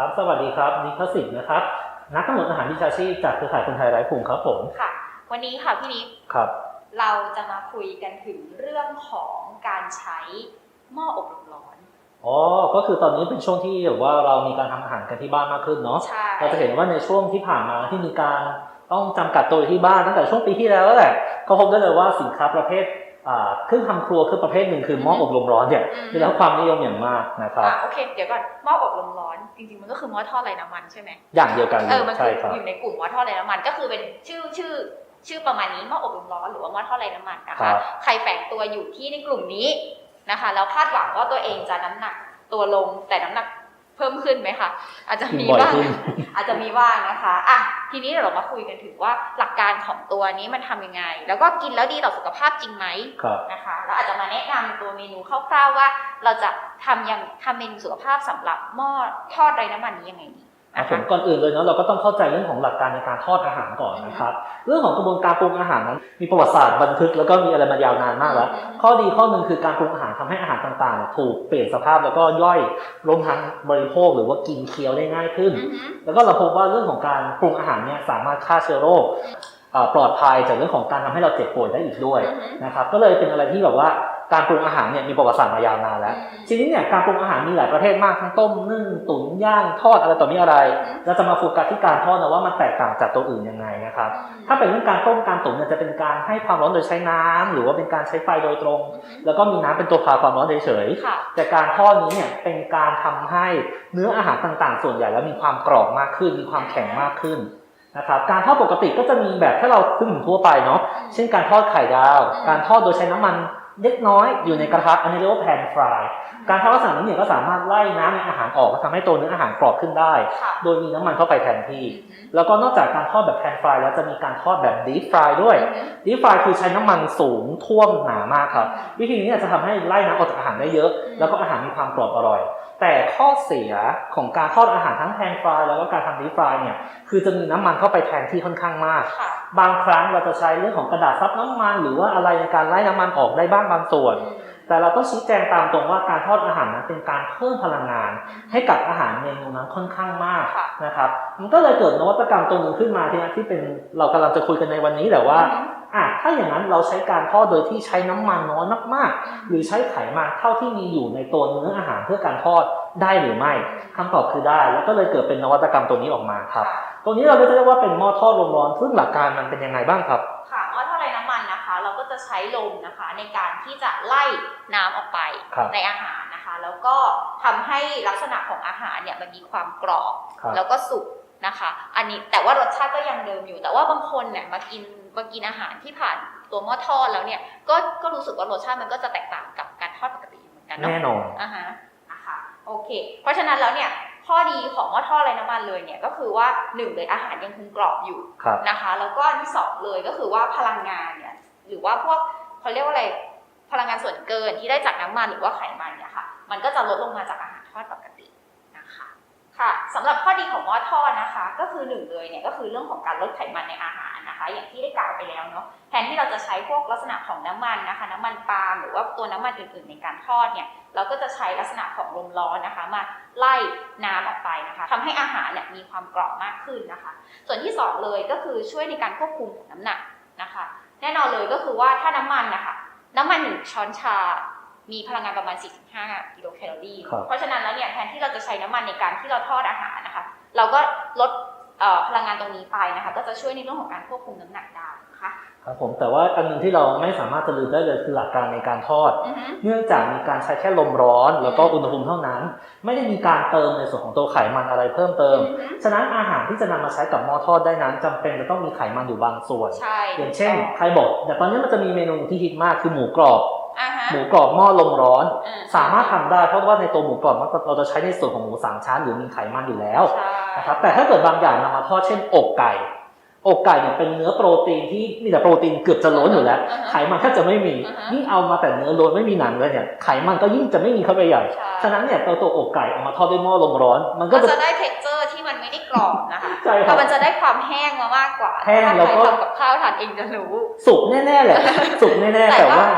ค่ะครับ สวัสดีครับนิคสิทธิ์นะครับ นักกำหนดอาหารวิชาชีพจากเครือข่ายคนไทยไร้พุงครับผมค่ะ วันนี้ค่ะพี่นิกครับ เราจะมาคุยกันถึงเรื่องของการใช้หม้ออบลมร้อน อ๋อ ก็คือตอนนี้เป็นช่วงที่แบบว่าเรามีการทำอาหารกันที่บ้านมากขึ้นเนาะ ใช่ เราจะเห็นว่าในช่วงที่ผ่านมาที่มีการต้องจำกัดตัวอยู่ที่บ้านตั้งแต่ช่วงปีที่แล้วแล้วแหละ ก็พบได้เลยว่าสินค้าประเภทอ่า เครื่องทำครัวคือประเภทหนึ่งคือหม้ออบลมร้อนเนี่ยอืมได้รับความนิยมอย่างมากนะครับอะโอเคเดี๋ยวก่อนหม้ออบลมร้อน จริงๆ มันก็คือหม้อทอดไร้น้ำมันใช่ไหมอย่างเดียวกันเลเอยอมันใช่คือครับอยู่ในกลุ่มหม้อทอดไร้น้ำมัน ก็คือเป็นชื่อชื่อชื่อประมาณนี้หม้ออบลมร้อนหรือว่าหม้อทอดไร้น้ำมันนะครัคะบใครแฝงตัวอยู่ที่ในกลุ่มนี้นะคะแล้วคาดหวังว่าตัวเองจะน้ำหนักตัวลงแต่น้ำหนักเพิ่มขึ้นไหมคะอาจจะกินมีบ่อยบ้างขึ้นอาจจะมีบ้างนะคะอะทีนี้เดี๋ยวเรามาคุยกันถึงว่าหลักการของตัวนี้มันทำยังไง แล้วก็กินแล้วดีต่อสุขภาพจริงไหมครับนะคะแล้วอาจจะมาแนะนำตัวเมนูคร่าวๆว่า เราจะทำยังทำเมนูสุขภาพสำหรับหม้อทอดไร้น้ำมันนี้ยังไงดี ครับนะผคะมก่อนอื่นเลยเนาะเราก็ต้องเข้าใจเรื่องของหลักการในการทอดอาหารก่อนนะครับ เรื่องของกระบวนการปรุงอาหารนั้น มีประวัติศาสตร์บันทึกแล้วก็มีอะไรมายาวนานมากแล้วข้อดีข้อหนึ่งคือการปรุงอาหารทำให้อาหารต่างๆเนี่ยถูกเปลี่ยนสภาพแล้วก็ย่อยรวมทั้งบริโภคหรือว่ากินเคี้ยวได้ง่ายขึ้นอือหือแล้วก็เราพบว่าเรื่องของการปรุงอาหารเนี่ยสามารถฆ่าเชื้อโรคเอ่อปลอดภัยจากเรื่องของการทำให้เราเจ็บป่วยได้อีกด้วยอือหือนะครับก็เลยเป็นอะไรที่แบบว่า การปรุงอาหารเนี่ยมีประวัติศาสตร์มายาวนานแล้ว ทีนี้เนี่ยการปรุงอาหารมีหลายประเภทมากทั้งต้มนึ่งตุ๋นย่างทอดอะไรต่อมีอะไร เราจะมาโฟกัสที่การทอดนะว่ามันแตกต่างจากตัวอื่นยังไงนะครับ ถ้าเป็นเรื่องการต้มการตุ๋นเนี่ยจะเป็นการให้ความร้อนโดยใช้น้ำหรือว่าเป็นการใช้ไฟโดยตรง แล้วก็มีน้ำเป็นตัวพาความร้อนเฉยค่ะๆแต่การทอดนี้เนี่ยเป็นการทำให้เนื้ออาหารต่างๆ ส่วนใหญ่แล้วมีความกรอบมากขึ้น มีความแข็งมากขึ้นนะครับการทอดปกติก็จะมีแบบถ้าเราซึ่งทั่วไปเนาะเช่นการทอดไข่ดาวอืมการทอดโดยใช้น้ำมัน เล็กน้อยอยู่ในกระทะอันนี้เรียกว่าแพนฟรายการทอดลักษณะนี้เนี่ยก็สามารถไล่น้ำในอาหารออกและทำให้ตัวเนื้ออาหารกรอบขึ้นได้ค่ะโดยมีน้ำมันเข้าไปแทนที่อือหือแล้วก็นอกจากการทอดแบบแพนฟรายแล้วจะมีการทอดแบบดีฟฟรายด้วยอือหือดีฟฟรายคือใช้น้ำมันสูงท่วมหนามากครับ วิธีนี้เนี่ยจะทำให้ไล่น้ำออกจากอาหารได้เยอะอืมแล้วก็อาหารมีความกรอบอร่อย แต่ข้อเสียของการทอดอาหารทั้งแพนฟรายแล้วก็การทำดีฟฟรายเนี่ยคือจะมีน้ำมันเข้าไปแทนที่ค่อนข้างมากค่ะบางครั้งเราจะใช้เรื่องของกระดาษซับน้ำมัน หรือว่าอะไรในการไล่น้ำมันออกได้บ้างบางส่วนอืมแต่เราต้องชี้แจงตามตรงว่าการทอดอาหารนั้นเป็นการเพิ่มพลังงาน ให้กับอาหารเมนูนั้นค่อนข้างมากค่ะนะครับมันก็เลยเกิดนวัตกรรมตัวหนึงขึ้นมาที่ที่เป็นเรากำลังจะคุยกันในวันนี้แหละว่า อะถ้าอย่างนั้นเราใช้การทอดโดยที่ใช้น้ำมันน้อยมากๆ หรือใช้ไขมันเท่าที่มีอยู่ในตัวเนื้ออาหารเพื่อการทอดได้หรือไม่คำตอบคือได้ แล้วก็เลยเกิดเป็นนวัตกรรมตัวนี้ออกมาครับ ตัวนี้เราก็จะเรียกว่าเป็นหม้อทอดลมร้อนซึ่งหลักการมันเป็นยังไงบ้างครับค่ะหม้อทอดไร้น้ำมันนะคะ เราก็จะใช้ลมนะคะในการที่จะไล่น้ำออกไปครับในอาหารนะคะ แล้วก็ทำให้ลักษณะของอาหารเนี่ยมันมีความกรอบครับแล้วก็สุก นะคะ อันนี้แต่ว่ารสชาติก็ยังเดิมอยู่ แต่ว่าบางคนเนี่ยมากินมากินอาหารที่ผ่านตัวหม้อทอดแล้วเนี่ย ก็ก็รู้สึกว่ารสชาติมันก็จะแตกต่างกับการทอดปกติอยู่เหมือนกันเนาะแน่นอนอ่าฮะนะคะโอเค เพราะฉะนั้นแล้วเนี่ยข้อดีของหม้อทอดไร้น้ำมันเลยเนี่ยก็คือว่าหนึ่งเลยอาหารยังคงกรอบอยู่ครับนะคะแล้วก็อันที่สองเลยก็คือว่าพลังงานเนี่ยหรือว่าพวกเขาเรียกว่าอะไรพลังงานส่วนเกินที่ได้จากน้ำมันหรือว่าไขมันเนี่ยค่ะมันก็จะลดลงมาจากอาหารทอดปกตินะคะ ค่ะสำหรับข้อดีของหม้อทอดนะคะ ก็คือหนึ่งเลยเนี่ยก็คือเรื่องของการลดไขมันในอาหารนะคะ อย่างที่ได้กล่าวไปแล้วเนาะแทนที่เราจะใช้พวกลักษณะของน้ำมันนะคะ น้ำมันปาล์มหรือว่าตัวน้ำมันอื่นๆในการทอดเนี่ยเราก็จะใช้ลักษณะของลมร้อนนะคะ มาไล่น้ำออกไปนะคะทำให้อาหารเนี่ยมีความกรอบมากขึ้นนะคะ ส่วนที่สองเลยก็คือช่วยในการควบคุมของน้ำหนักนะคะ แน่นอนเลยก็คือว่าถ้าน้ำมันนะคะน้ำมันหนึ่งช้อนชา มีพลังงานประมาณ 45 กิโลแคลอรี่ครับเพราะฉะนั้นแล้วเนี่ยแทนที่เราจะใช้น้ำมันในการที่เราทอดอาหารนะคะ เราก็ลดเอ่อพลังงานตรงนี้ไปนะคะ ก็จะช่วยในเรื่องของการควบคุมน้ำหนักได้นะคะครับผมแต่ว่าอันหนึงที่เราไม่สามารถจะลืมได้เลยคือหลักการในการทอดอือฮึเนื่องจากมีการใช้แค่ลมร้อน แล้วก็อุณหภูมิเท่านั้น ไม่ได้มีการเติมในส่วนของตัวไขมันอะไรเพิ่มเติมอือฮึฉะนั้นอาหารที่จะนำมาใช้กับหม้อทอดได้นั้นจำเป็นจะต้องมีไขมันอยู่บางส่วนใช่อย่างเช่นใครบอกแต่ตอนนี้มันจะมีเมนูที่ฮิตมากคือหมูกรอบอ่าฮะ หมูกรอบหม้อลมร้อนอืสามารถทำได้เพราะว่าในตัวหมูกรอบมันเราจะใช้ในส่วนของหมูสามชั้นหรือมีไขมันอยู่แล้วใช่นะครับแต่ถ้าเกิดบางอย่างนำมาทอดเช่นอกไก่อกไก่เนี่ยเป็นเนื้อโปรตีนที่มีแต่โปรตีนเกือบจะล้นอยู่แล้วอ่าฮะไขมันแทบจะไม่มีอ่าฮะยิ่งเอามาแต่เนื้อล้วนไม่มีหนังเลยเนี่ยไขมันก็ยิ่งจะไม่มีเข้าไปใหญ่ใช่ฉะนั้นเนี่ยตัวตัวอกไก่เอามาทอดด้วยหม้อลมร้อน มันก็มันจะจะได้เท็กเจอร์ที่มันไม่ได้กรอบนะคะใช่ครับแต่มันจะได้ความแห้งมามากกว่าแห้งถ้าแล้วใครก็ทำกับข้าวทานเองจะรู้ สุกแน่ๆแหละสุกแน่ๆแต่แต่ว่าว่า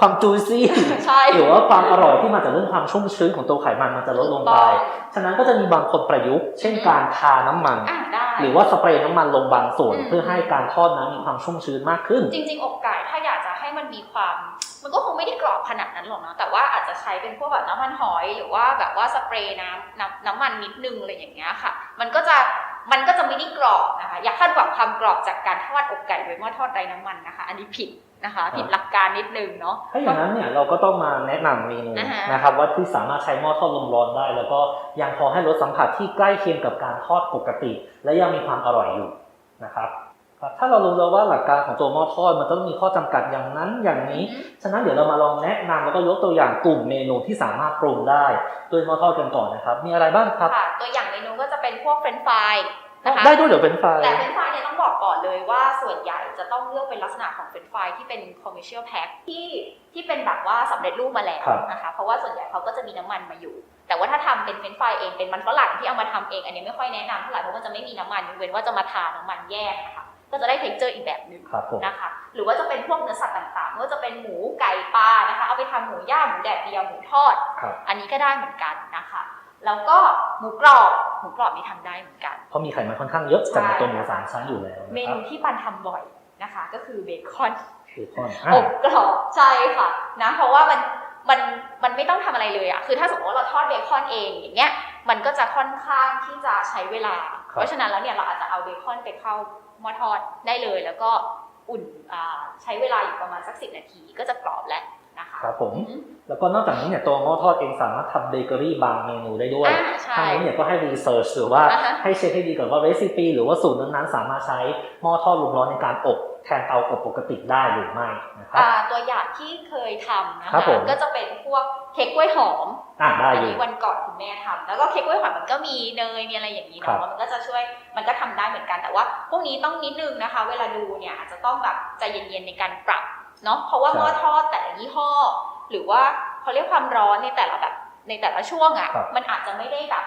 ความจูซี่ใช่หรือว่าความอร่อยที่มาจากเรื่องความชุ่มชื้นของตัวไขมันมันจะลดลงไป ฉะนั้นก็จะมีบางคนประยุกต์ เช่นการทาน้ำมันอ่าได้หรือว่าสเปรย์น้ำมันลงบางส่วนอืมเพื่อให้การทอดนั้นมีความชุ่มชื้นมากขึ้น จริง ๆ อกไก่ถ้าอยากจะให้มันมีความ มันก็คงไม่ได้กรอบขนาดนั้นหรอกเนาะแต่ว่าอาจจะใช้เป็นพวกแบบน้ำมันหอย หรือว่าแบบว่าสเปรย์น้ำน้ำน้ำมันนิดนึงอะไรอย่างเงี้ยค่ะ มันก็จะ มันก็จะไม่ได้กรอบนะคะ อย่าคาดหวังความกรอบจากการทอดอกไก่โดยหม้อทอดไร้น้ำมันนะคะ อันนี้ผิดนะคะ ผิดหลักการนิดนึงเนาะถ้าอย่างนั้นเนี่ยเราก็ต้องมาแนะนำเมนูอ่าฮะนะครับว่าที่สามารถใช้หม้อทอดลมร้อนได้ แล้วก็ยังพอให้รสสัมผัสที่ใกล้เคียงกับการทอดปกติ และยังมีความอร่อยอยู่นะครับครับ ถ้าเรารู้แล้วว่าหลักการของตัวหม้อทอดมันต้องมีข้อจำกัดอย่างนั้นอย่างนี้ ฉะนั้นเดี๋ยวเรามาลองแนะนำแล้วก็ยกตัวอย่างกลุ่มเมนูที่สามารถปรุงได้ด้วยหม้อทอดกันก่อนนะครับ มีอะไรบ้างครับค่ะตัวอย่างเมนูก็จะเป็นพวกเฟรนช์ฟรายนะคะได้ด้วยเดี๋ยวเป็นไฟล์แต่เฟรนช์ฟรายเนี่ยต้องบอกก่อนเลยว่าส่วนใหญ่จะต้องเลือกเป็นลักษณะของเฟรนช์ฟรายที่เป็น commercial pack ที่ที่เป็นแบบว่าสำเร็จรูปมาแล้วครับนะคะเพราะว่าส่วนใหญ่เขาก็จะมีน้ำมันมาอยู่ แต่ว่าถ้าทำเป็นเฟรนช์ฟรายเองเป็นมันฝรั่งที่เอามาทำเองอันนี้ไม่ค่อยแนะนำเท่าไหร่เพราะมันจะไม่มีน้ำมันยกเว้นว่าจะมาทาน้ำมันแยกนะคะ ก็จะได้ texture อีกแบบหนึ่งครับผมนะคะ หรือว่าจะเป็นพวกเนื้อสัตว์ต่างๆไม่ว่าจะเป็นหมูไก่ปลานะคะ เอาไปทำหมูย่างหมูแดดเดียวหมูทอดครับอันนี้ก็ได้เหมือนกันนะคะ แล้วก็หมูกรอบหมูกรอบนี่ทำได้เหมือนกัน เพราะมีไขมันค่อนข้างเยอะจากในตัวหมูสามชั้นอยู่แล้ว เมนะครับนูที่ปันทำบ่อยนะคะ ก็คือเบคอนเบคอนอะอบกรอบใช่ค่ะนะเพราะว่ามันมันมันไม่ต้องทำอะไรเลยอะคือถ้าสมมติว่าเราทอดเบคอนเองอย่างเงี้ย มันก็จะค่อนข้างที่จะใช้เวลา เพราะฉะนั้นแล้วเนี่ยเราอาจจะเอาเบคอนไปเข้า หม้อทอดได้เลย แล้วก็อุ่นอ่าใช้เวลาอยู่ประมาณสักสินาทีก็จะกรอบแล้วนะคะครับผมอืมแล้วก็นอกจากนี้เนี่ยตัวหม้อทอดเองสามารถทำเบเกอรี่บางเมนูได้ด้วยอ่าใช่ทางนี้เนี่ยก็ให้รีเสิร์ชหรือว่าอ่าฮะให้เช็คให้ดีก่อนว่าเรซิปีหรือว่าสูตรนั้นๆสามารถใช้หม้อทอดลมร้อนในการอบแทนเตาอบปกติได้หรือไม่นะครับอ่าตัวอย่างที่เคยทำนะครัคะบผมก็จะเป็นพวกเค้กกล้วยหอมอ่าได้อันอยู่นี้วันก่อนคุณแม่ทำแล้วก็เค้กกล้วยหอมมันก็มีเนยมีอะไรอย่างนี้ครับเนาะมันก็จะช่วยมันก็ทำได้เหมือนกันแต่ว่า พวกนี้ต้องนิดนึงนะคะ เวลาดูเนี่ยอาจจะต้องแบบใจเย็นๆในการปรับเนาะเพราะว่าหม้อทอดแต่ละยี่ห้อ หรือว่าเขาเรียกความร้อนในแต่ละแบบในแต่ละช่วงอะ่ะครับมันอาจจะไม่ได้แบบ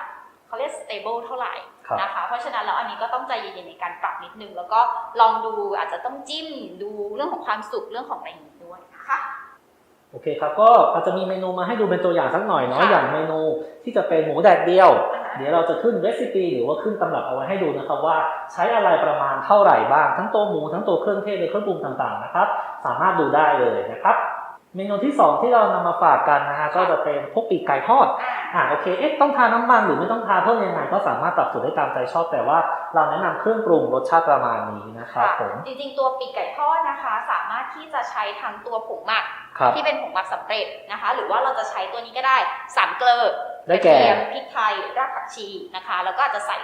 เขาเรียก stable เท่าไหร่ครับนะคะ เพราะฉะนั้นแล้วอันนี้ก็ต้องใจเย็นๆในการปรับนิดนึง แล้วก็ลองดูอาจจะต้องจิ้มดูเรื่องของความสุขเรื่องของอะไรอย่างนี้ด้วยนะคะโอเคครับก็อาจจะมีเมนูมาให้ดูเป็นตัวอย่างสักหน่อยเนาะค่ะอย่างเมนูที่จะเป็นหมูแดดเดียวนะคะเดี๋ยวเราจะขึ้นเรซิปีหรือว่าขึ้นตำรับเอาไว้ให้ดูนะครับว่าใช้อะไรประมาณเท่าไหร่บ้าง ทั้งตัวหมูทั้งตัวเครื่องเทศและเครื่องปรุงต่างๆนะครับ สามารถดูได้เลยนะครับ เมนูที่สองที่เรานำมาฝากกันนะฮะก็จะเป็นพวกปีกไก่ทอดอ่าอ่าโอเคเอ๊ะต้องทาน้ำมันหรือไม่ต้องทาเพิ่มยังไงก็สามารถปรับสูตรได้ตามใจชอบ แต่ว่าเราแนะนำเครื่องปรุงรสชาติประมาณนี้นะครับค่ะผมจริงๆตัวปีกไก่ทอดนะคะ สามารถที่จะใช้ทั้งตัวผงหมักครับที่เป็นผงหมักสำเร็จนะคะ หรือว่าเราจะใช้ตัวนี้ก็ได้สามเกลือได้กแก่ระเทียมพริกไทยรากผักชีนะคะ แล้วก็อาจจะใส่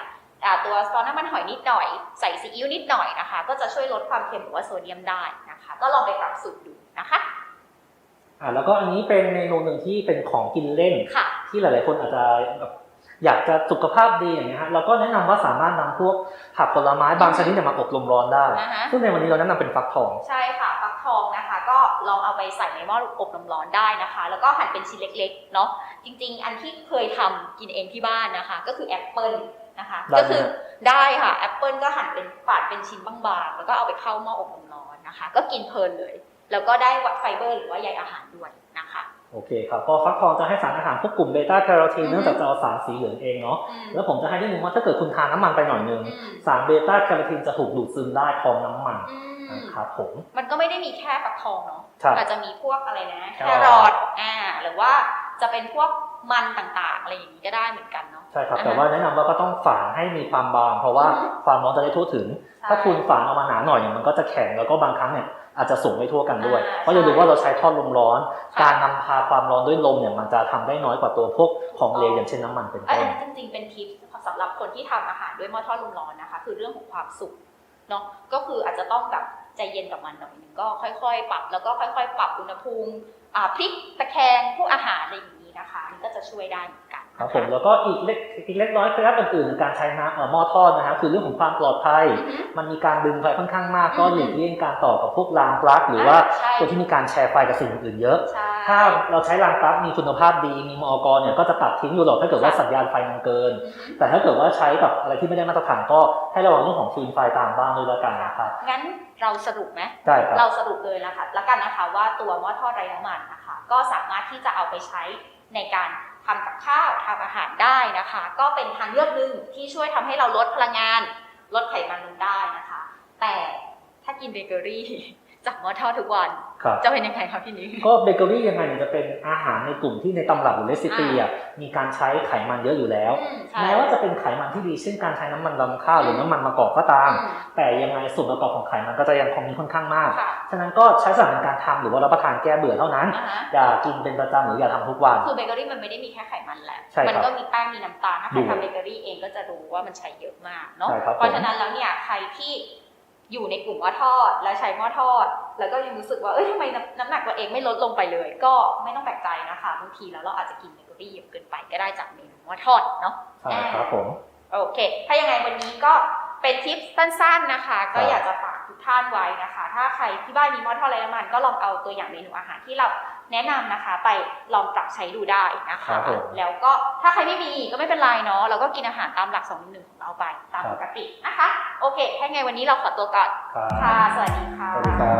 อ่าตัวซอสน้ำมันหอยนิดหน่อย ใส่ซีอิ๊วนิดหน่อยนะคะ ก็จะช่วยลดความเค็มหรือว่าโซเดียมได้นะคะ ก็ลองไปปรับสูตรดูนะคะ อ่าแล้วก็อันนี้เป็นเมนูหนึ่งที่เป็นของกินเล่น ค่ะ ที่หลาย ๆ คนอาจจะแบบอยากจะสุขภาพดีอย่างเงี้ยฮะเราก็แนะนำว่าสามารถนำพวกผักผลไม้บางชนิดเนี่ยมาอบลมร้อนได้ อ่าฮะ ซึ่งในวันนี้เราแนะนำเป็นฟักทอง ใช่ค่ะฟักทองนะคะ ก็ลองเอาไปใส่ในหม้ออบลมร้อนได้นะคะ แล้วก็หั่นเป็นชิ้นเล็กๆเนาะจริงๆ อันที่เคยทำกินเองที่บ้านนะคะ ก็คือแอปเปิลนะคะ ได้ไหม ก็คือได้ค่ะแอปเปิลก็หั่นเป็นฝาดเป็นชิ้นบางๆแล้วก็เอาไปเข้าหม้ออบลมร้อนนะคะ ก็กินเพลินเลย แล้วก็ได้วัดไฟเบอร์หรือว่าใยอาหารด้วยนะคะโอเคครับเพอฟักทองจะให้สารอาหารพวกกลุ่มเบต้าแคโรทีนอือฮึเนื่องจากจะเอาสารสีเหลืองเองเนาะอืมแล้วผมจะให้ได้มุมว่าถ้าเกิดคุณทานน้ำมันไปหน่อยนึงอืมสารเบต้าแคโรทีนจะถูกดูดซึมได้พร้อมน้ำมันอืมนะครับผมมันก็ไม่ได้มีแค่ฟักทองเนาะใช่อาจจะมีพวกอะไรนะแคแครอทรอทอ่าหรือว่าจะเป็นพวกมันต่างๆ อะไรอย่างนี้ก็ได้เหมือนกันเนาะใช่ครับอ่าฮะแต่ว่าแนะนำว่าก็ต้องฝานให้มีความบาง เพราะว่าอืมความร้อนจะได้ทั่วถึงใช่ถ้าคุณฝานออกมาหนาหน่อยเนี่ยมันก็จะแข็งแล้วก็บางครั้งเนี่ย อาจจะสุกไม่ทั่วกันด้วยอ่าเพราะอย่าลืมว่าเราใช้ทอดลมร้อนค่ะการนำพาความร้อนด้วยลมเนี่ยมันจะทำได้น้อยกว่าตัวพวกของเหลวอย่างเช่นน้ำมันเป็นอันต้นนี้จริงๆเป็นทิปสำหรับคนที่ทำอาหารด้วยหม้อทอดลมร้อนนะคะ คือเรื่องของความสุกเนาะก็คืออาจจะต้องแบบใจเย็นกับมันหน่อยหนึงก็ค่อยๆ ปรับแล้วก็ค่อย ๆ ปรับอุณหภูมิอ่าพลิกตะแคงพวกอาหารอะไรอย่างนี้นะคะมันก็จะช่วยได้เหมือนกันนะะ ครับผมแล้วก็อีกเล็กอีกเล็กน้อยเคล็ดลับอื่นๆในการใช้น้ำเอ่อหม้อทอดนะฮะคือเรื่องของความปลอดภัยอือฮึมันมีการดึงไฟค่อนข้างมากก็อืมหลีกเลี่ยงการต่อกับพวกรางปลั๊กหรือว่าใช่ตัวที่มีการแชร์ไฟกับสิ่งอื่นๆเยอะใช่ถ้าเราใช้รางปลั๊กมีคุณภาพดีมีมอกเนี่ยก็จะตัดทิ้งอยู่หรอกถ้าเกิดว่าค่ะสัญญาณไฟมันเกิน แต่ถ้าเกิดว่าใช้กับอะไรที่ไม่ได้มาตรฐานก็ให้ระวังเรื่องของฟืนไฟตามบ้างด้วยแล้วกันนะครับงั้นเราสรุปไหมได้ครับเราสรุปเลยนะคะแล้วกันนะคะว่าตัวหม้อทอดไร้น้ำมันนะคะก็สามารถที่จะเอาไปใช้ในการ ทำกับข้าวทำอาหารได้นะคะ ก็เป็นทางเลือกหนึ่งที่ช่วยทำให้เราลดพลังงาน ลดไขมันลงได้นะคะ แต่ถ้ากินเบเกอรี่ จากหม้อทอดทุกวันครับจะเป็นยังไงคะพี่นิ้งก็เบเกอรี่ยังไงเนี่ยจะเป็นอาหารในกลุ่มที่ในตำรับหรือเรซิปีอะมีการใช้ไขมันเยอะอยู่แล้วอืมใช่แม้ว่าจะเป็นไขมันที่ดีเช่นการใช้น้ำมันรำข้าวหรือน้ำมันมะกอกก็ตามอืมแต่ยังไงส่วนประกอบของไขมันก็จะยังคงมีค่อนข้างมากค่ะฉะนั้นก็ใช้สำหรับในการทำหรือว่ารับประทานแก้เบื่อเท่านั้นอ่าฮะอย่ากินเป็นประจำหรืออย่าทำทุกวันคือเบเกอรี่มันไม่ได้มีแค่ไขมันแหละใช่ครับมันก็มีแป้งมีน้ำตาลถ้าใครด้วยทำเบเกอรี่เองก็จะรู้ว่ามันใช้เยอะมากเนาะใช่ครับเพราะฉะนั้นแล้วเนี่ยใครที่ อยู่ในกลุ่มหม้อทอด แล้วใช้หม้อทอด แล้วก็ยังรู้สึกว่า เอ้ยทำไมน้ำน้ำหนักตัวเองไม่ลดลงไปเลย ก็ไม่ต้องแปลกใจนะคะบางทีแล้วเราอาจจะกินเบเกอรี่เยอะเกินไปก็ได้จากเมนูหม้อทอดเนาะใช่ครับผม โอเค ถ้ายังไงวันนี้ก็เป็นทิปสั้นๆนะคะ ก็ครับอยากจะฝากทุกท่านไว้นะคะ ถ้าใครที่บ้านมีหม้อทอดไร้น้ำมัน ก็ลองเอาตัวอย่างเมนูอาหารที่เราแนะนำนะคะไปลองปรับใช้ดูได้นะครัคะบผมแล้วก็ถ้าใครไม่มีก็ไม่เป็นไรเนาะเราก็กินอาหารตามหลักสองหนึ่งของเราไปตามครับปกตินะคะ โอเคถ้ายังไงวันนี้เราขอตัวก่อนครับค่ะ สวัสดีค่ะสวัสดีครับ